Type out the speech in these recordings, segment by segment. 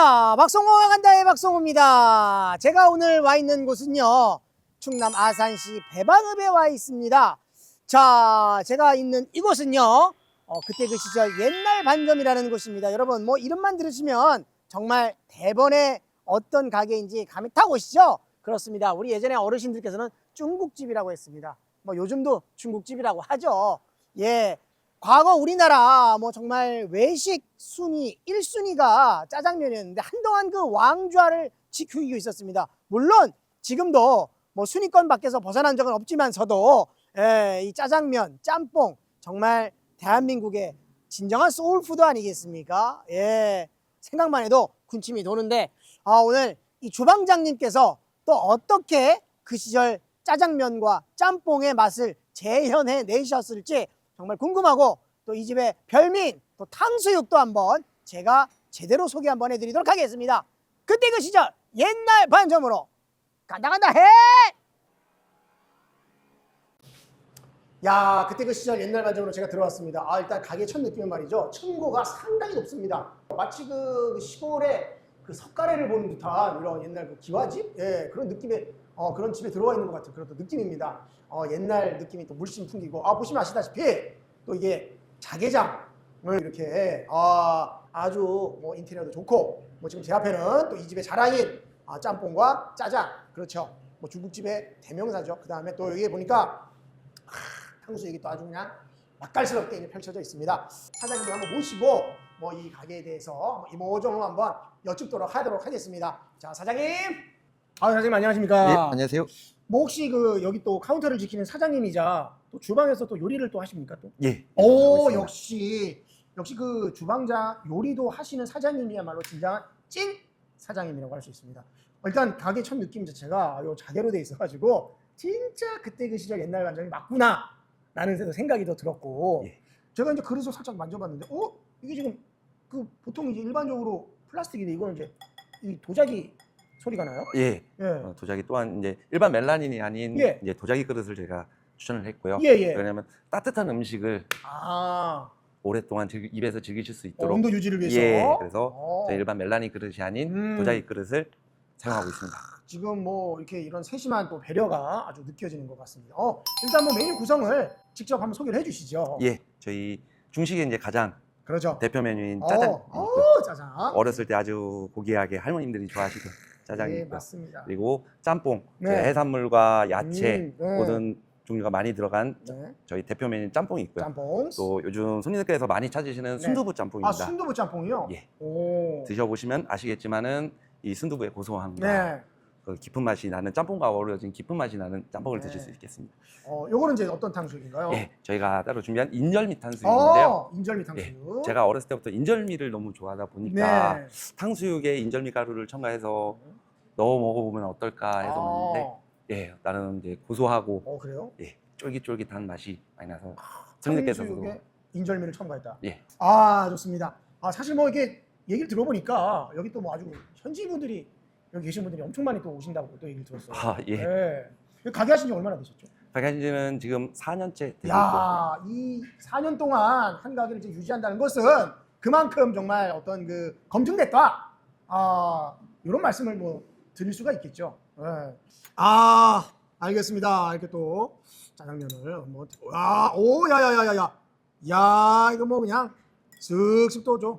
자, 박성호가 간다의 박성호입니다. 제가 오늘 와 있는 곳은요, 충남 아산시 배방읍에 와 있습니다. 자, 제가 있는 이곳은요, 어, 그때 그 시절 옛날 반점이라는 곳입니다. 여러분, 뭐 이름만 들으시면 정말 대번의 어떤 가게인지 감이 탁 오시죠? 그렇습니다. 우리 예전에 어르신들께서는 중국집이라고 했습니다. 뭐 요즘도 중국집이라고 하죠. 예. 과거 우리나라 뭐 정말 외식 순위 1순위가 짜장면이었는데 한동안 그 왕좌를 지키고 있었습니다. 물론 지금도 뭐 순위권 밖에서 벗어난 적은 없지만서도 예, 이 짜장면, 짬뽕 정말 대한민국의 진정한 소울푸드 아니겠습니까? 예. 생각만 해도 군침이 도는데 아, 오늘 이 주방장님께서 또 어떻게 그 시절 짜장면과 짬뽕의 맛을 재현해 내셨을지 정말 궁금하고 또 이 집의 별민 또 탕수육도 한번 제가 제대로 소개 한번 해드리도록 하겠습니다. 그때 그 시절 옛날 반점으로 간다 간다 해! 야 그때 그 시절 옛날 반점으로 제가 들어왔습니다. 아 일단 가게 첫 느낌은 말이죠. 층고가 상당히 높습니다. 마치 그 시골의 그 석가래를 보는 듯한 이런 옛날 그 기와집 예 그런 느낌의 어, 그런 집에 들어와 있는 것 같은 그런 또 느낌입니다. 어, 옛날 느낌이 또 물씬 풍기고 아 보시면 아시다시피 또 이게 자개장을 이렇게 아, 아주 뭐 인테리어도 좋고 뭐 지금 제 앞에는 또 이 집의 자랑인 아, 짬뽕과 짜장 그렇죠. 뭐 중국집의 대명사죠. 그 다음에 또 여기 보니까 하, 탕수육이 또 아주 그냥 맛깔스럽게 펼쳐져 있습니다. 사장님도 한번 모시고 뭐 이 가게에 대해서 이모저모 한번 여쭙도록 하도록 하겠습니다. 자 사장님. 아 사장님 안녕하십니까? 예, 안녕하세요. 뭐 혹시 그 여기 또 카운터를 지키는 사장님이자 또 주방에서 또 요리를 또 하십니까 또? 예. 오 있습니다. 역시 역시 그 주방장 요리도 하시는 사장님이야말로 진정한 찐 사장님이라고 할 수 있습니다. 일단 가게 첫 느낌 자체가 요 자개로 돼 있어가지고 진짜 그때 그 시절 옛날 반점이 맞구나라는 생각이 더 들었고 예. 제가 이제 그릇을 살짝 만져봤는데 어 이게 지금 그 보통 이제 일반적으로 플라스틱인데 이거는 이제 이 도자기 소리가 나요? 예. 예. 어, 도자기 또한 이제 일반 멜라닌이 아닌 예. 이제 도자기 그릇을 제가 추천을 했고요. 예, 예. 왜냐하면 따뜻한 음식을 아 오랫동안 즐기, 입에서 즐기실 수 어, 있도록 온도 유지를 위해서. 예. 그래서 어. 저희 일반 멜라닌 그릇이 아닌 음. 도자기 그릇을 사용하고 있습니다. 지금 뭐 이렇게 이런 세심한 또 배려가 아주 느껴지는 것 같습니다. 어, 일단 뭐 메뉴 구성을 직접 한번 소개를 해주시죠. 예. 저희 중식의 이제 가장 그러죠. 대표 메뉴인 짜장. 어, 어, 짜장. 어렸을 때 아주 고귀하게 할머님들이 좋아하시던 짜장이 네. 맞습니다. 그리고 짬뽕, 네. 해산물과 야채 음, 네. 모든 종류가 많이 들어간 네, 저희 대표 메뉴 짬뽕이 있고요. 짬뽕. 또 요즘 손님들께서 많이 찾으시는 네. 순두부 아, 짬뽕입니다. 순두부 짬뽕이요? 예. 오. 드셔보시면 아시겠지만은 이 순두부의 고소함과 네. 그 깊은 맛이 나는 짬뽕과 어우러진 깊은 맛이 나는 짬뽕을 네. 드실 수 있겠습니다. 어, 요거는 이제 어떤 탕수육인가요? 예, 저희가 따로 준비한 인절미 탕수육인데요. 어, 인절미 탕수육. 예, 제가 어렸을 때부터 인절미를 너무 좋아하다 보니까 네. 탕수육에 인절미 가루를 첨가해서 넣어 먹어보면 어떨까 해서 먹는데 아, 예, 나름 이제 고소하고 어, 그래요? 예, 쫄깃쫄깃한 맛이 많이 나서 손님들께서도 탕수육에 인절미를 첨가했다. 예, 아 좋습니다. 아 사실 뭐 이렇게 얘기를 들어보니까 여기 또 뭐 아주 현지 분들이 여기 계신 분들이 엄청 많이 또 오신다고 또 얘기를 들었어요. 아, 예. 네. 여기 가게 하신 지 얼마나 되셨죠? 박한지는 지금 4년째 되고 야, 이 4년 동안 한 가게를 이제 유지한다는 것은 그만큼 정말 어떤 그 검증됐다. 아, 이런 말씀을 뭐 드릴 수가 있겠죠. 네. 아, 알겠습니다. 이렇게 또 짜장면을 뭐, 와, 오, 야야야야야, 야, 이거 뭐 그냥 슥슥 떠줘.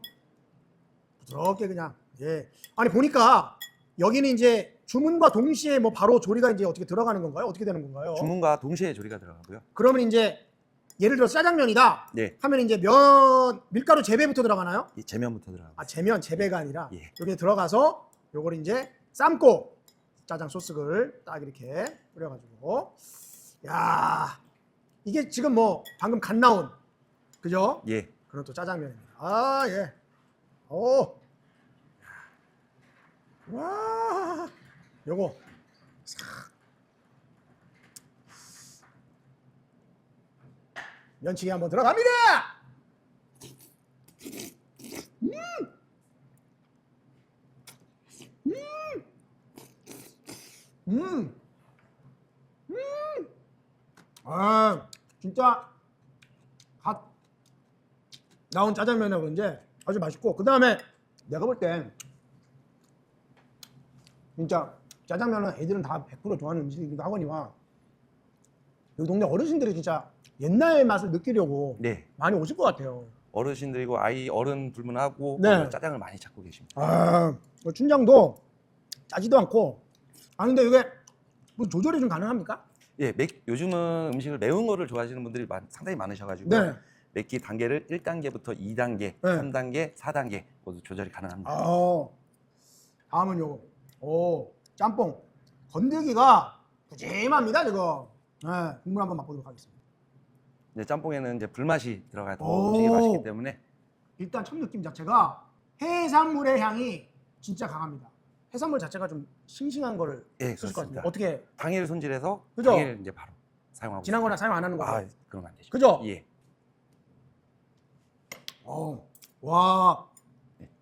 부드럽게 그냥. 예. 아니 보니까 여기는 이제 주문과 동시에 뭐 바로 조리가 이제 어떻게 들어가는 건가요? 어떻게 되는 건가요? 주문과 동시에 조리가 들어가고요. 그러면 이제 예를 들어 짜장면이다 네, 하면 이제 면 밀가루 재배부터 들어가나요? 이 재면부터 들어가고 아 재면 재배가 아니라 예. 여기에 들어가서 요걸 이제 삶고 짜장 소스를 딱 이렇게 뿌려가지고 야 이게 지금 뭐 방금 갓 나온 그죠? 예, 그런 또 짜장면입니다. 아 예. 오. 와. 요거 싹. 면치기 한번 들어갑니다. 음. 음. 음. 아, 진짜 갓 나온 짜장면하고 이제 아주 맛있고 그 다음에 내가 볼땐 진짜 짜장면은 애들은 다 100% 좋아하는 음식이기도 하거니와 여기 동네 어르신들이 진짜 옛날 맛을 느끼려고 네. 많이 오실 것 같아요. 어르신들이고 아이 어른 불문하고 네. 짜장을 많이 찾고 계십니다. 아, 그 춘장도 짜지도 않고. 아 근데 이게 뭐 조절이 좀 가능합니까? 예, 맥, 요즘은 음식을 매운 거를 좋아하시는 분들이 많- 상당히 많으셔가지고 네. 맵기 단계를 1단계부터 2단계, 3단계, 4단계 모두 조절이 가능합니다. 아, 다음은 요거. 오, 짬뽕. 건더기가 푸짐합니다, 저거. 네, 국물 한번 맛보도록 하겠습니다. 이제 짬뽕에는 이제 불맛이 들어가야 더 오. 음식이 맛있기 때문에 일단 첫 느낌 자체가 해산물의 향이 진짜 강합니다. 해산물 자체가 좀 싱싱한 거를 예, 쓰실 것 같은데 그렇습니다. 어떻게 당일 손질해서 그죠? 당일 이제 바로 사용하고 지난 거나 있습니다. 사용 안 하는 거죠? 아, 그러면 안 되죠. 그죠? 예. 어, 와, 예.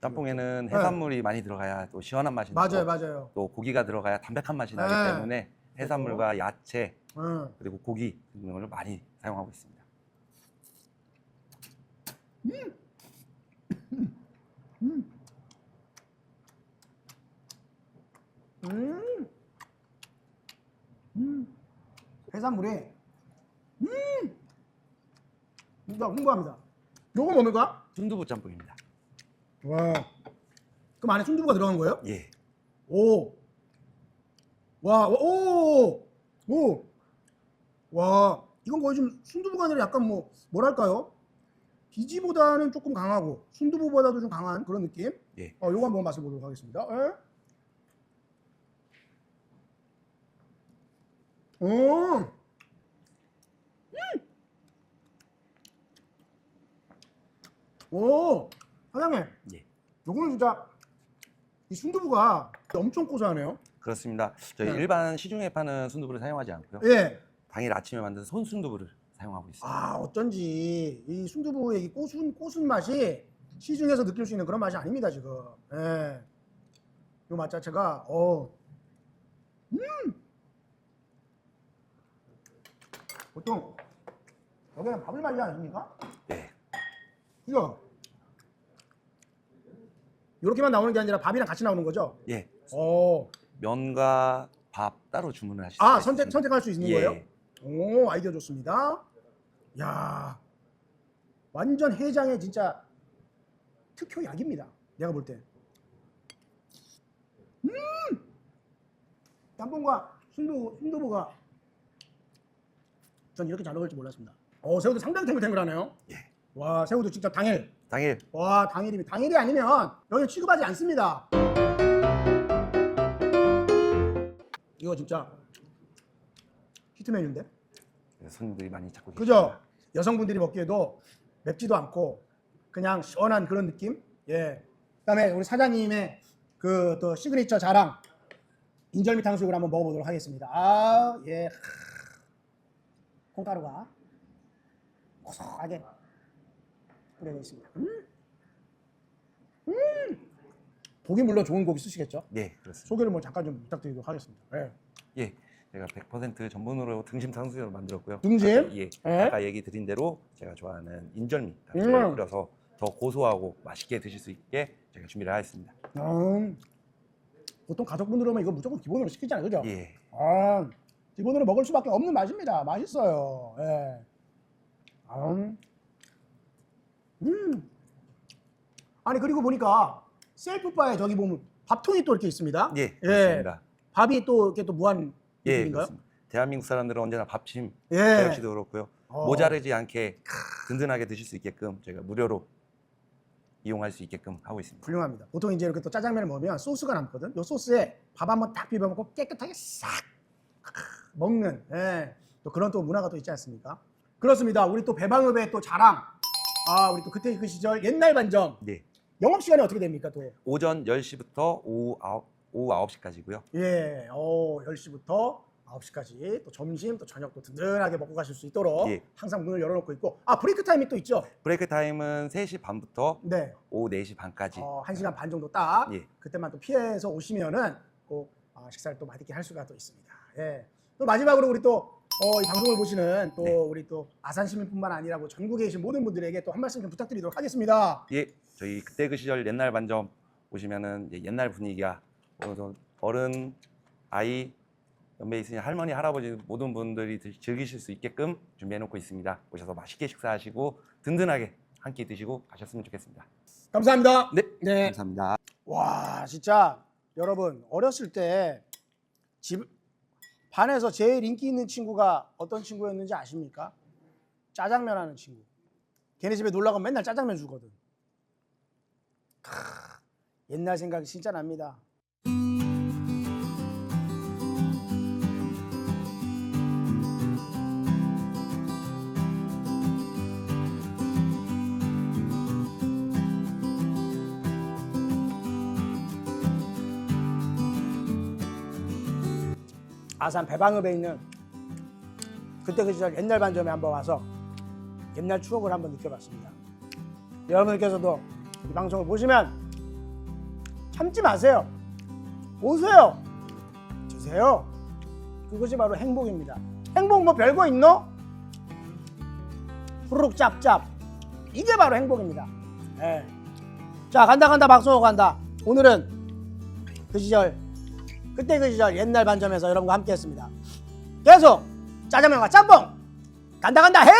짬뽕에는 네. 해산물이 많이 들어가야 또 시원한 맛이 맞아요, 나고 맞아요. 또 고기가 들어가야 담백한 맛이 나기 네. 때문에 해산물과 야채 응. 그리고 고기 등을 많이 사용하고 있습니다. 음. 음. 해산물이 음. 진짜 홍보합니다. 요거 뭡니까? 순두부 짬뽕입니다. 와. 그럼 안에 순두부가 들어간 거예요? 예. 오. 와, 오. 오. 와. 이건 거의 좀 순두부가 아니라 약간 뭐 뭐랄까요? 비지보다는 조금 강하고 순두부보다도 좀 강한 그런 느낌? 예. 어, 요거 한번 맛을 보도록 하겠습니다. 에? 오. 음. 오. 사장님. 예. 요거는 진짜 이 순두부가 엄청 고소하네요. 그렇습니다. 저희 네. 일반 시중에 파는 순두부를 사용하지 않고요. 예. 당일 아침에 만든 손순두부를 사용하고 있습니다. 아 어쩐지 이 순두부의 이 고순 고순 맛이 시중에서 느낄 수 있는 그런 맛이 아닙니다 지금. 예. 요맛 자체가 어. 음. 보통 여기는 밥을 말지 않습니까? 네. 그죠? 이렇게만 나오는 게 아니라 밥이랑 같이 나오는 거죠? 예. 어. 면과 밥 따로 주문을 하실 아 수가 선택 있습니다. 선택할 수 있는 예. 거예요? 오 아이디어 좋습니다. 야 완전 해장의 진짜 특효 약입니다. 내가 볼 때. 음 짬뽕과 순두 순두부가 전 이렇게 잘 어울릴 줄 몰랐습니다. 어 새우도 상당히 탱글탱글하네요. 예. 와 새우도 직접 당일. 당일 와 당일이면 당일이 아니면 여기 취급하지 않습니다. 이거 진짜 히트 메뉴인데. 손님들이 많이 찾고 그죠? 계십니다. 여성분들이 먹기에도 맵지도 않고 그냥 시원한 그런 느낌. 예. 그다음에 우리 사장님의 그 또 시그니처 자랑 인절미 탕수육을 한번 먹어보도록 하겠습니다. 아 예. 하. 콩가루가 고소하게 뿌려져 있습니다. 음. 음. 고기 물론 좋은 고기 쓰시겠죠? 네, 그렇습니다. 소개를 뭐 잠깐 좀 부탁드리도록 하겠습니다. 예. 예. 제가 100% 전분으로 등심 탕수육을 만들었고요. 등심? 아까, 예. 예. 아까 얘기 드린 대로 제가 좋아하는 인절미 음. 끓여서 더 고소하고 맛있게 드실 수 있게 제가 준비를 하였습니다. 음. 보통 가족분들 오면 이거 무조건 기본으로 시키잖아요, 그죠? 예. 아, 기본으로 먹을 수밖에 없는 맛입니다. 맛있어요. 예. 아, 음. 아니 그리고 보니까 셀프바에 저기 보면 밥통이 또 이렇게 있습니다. 예, 그렇습니다. 밥이 또 이렇게 또 무한 예? 그렇습니다. 대한민국 사람들은 언제나 밥심 예. 저 역시도 그렇고요. 어. 모자르지 않게 든든하게 드실 수 있게끔 저희가 무료로 이용할 수 있게끔 하고 있습니다. 훌륭합니다. 보통 이제 이렇게 또 짜장면을 먹으면 소스가 남거든. 요 소스에 밥 한번 딱 비벼 먹고 깨끗하게 싹 먹는 예. 또 그런 또 문화가 또 있지 않습니까? 그렇습니다. 우리 또 배방읍의 또 자랑. 아, 우리 또 그때 그 시절 옛날 반점 네. 영업 시간이 어떻게 됩니까, 또? 오전 10시부터 오후 9, 오후 9시까지고요. 예. 어, 10시부터 9시까지 또 점심 또 저녁 또 든든하게 먹고 가실 수 있도록 예. 항상 문을 열어 놓고 있고 아, 브레이크 타임이 또 있죠. 브레이크 타임은 3시 반부터 네. 오후 4시 반까지. 어, 1시간 반 정도 딱 예. 그때만 또 피해서 오시면은 꼭 아, 식사를 또 맛있게 할 수가 또 있습니다. 예. 또 마지막으로 우리 또 어, 이 방송을 보시는 또 네. 우리 또 아산 시민뿐만 아니라 뭐 전국에 계신 모든 분들에게 또 한 말씀 좀 부탁드리도록 하겠습니다. 예, 저희 그때 그 시절 옛날 반점 오시면은 이제 옛날 분위기가 어느 정도 어른, 아이, 연배 있으신 할머니, 할아버지 모든 분들이 드- 즐기실 수 있게끔 준비해놓고 있습니다. 오셔서 맛있게 식사하시고 든든하게 한 끼 드시고 가셨으면 좋겠습니다. 감사합니다. 네, 네. 감사합니다. 와 진짜 여러분 어렸을 때 집 반에서 제일 인기 있는 친구가 어떤 친구였는지 아십니까? 짜장면 하는 친구. 걔네 집에 놀러 가면 맨날 짜장면 주거든. 크, 옛날 생각이 진짜 납니다. 아산 배방읍에 있는 그때 그 시절 옛날 반점에 한번 와서 옛날 추억을 한번 느껴봤습니다. 여러분들께서도 이 방송을 보시면 참지 마세요. 오세요. 드세요. 그것이 바로 행복입니다. 행복 뭐 별거 있노? 후루룩 짭짭. 이게 바로 행복입니다. 예. 자 간다 간다 박수호 간다. 오늘은 그 시절 그때 그 시절 옛날 반점에서 여러분과 함께 했습니다. 계속 짜장면과 짬뽕 간다 간다 해!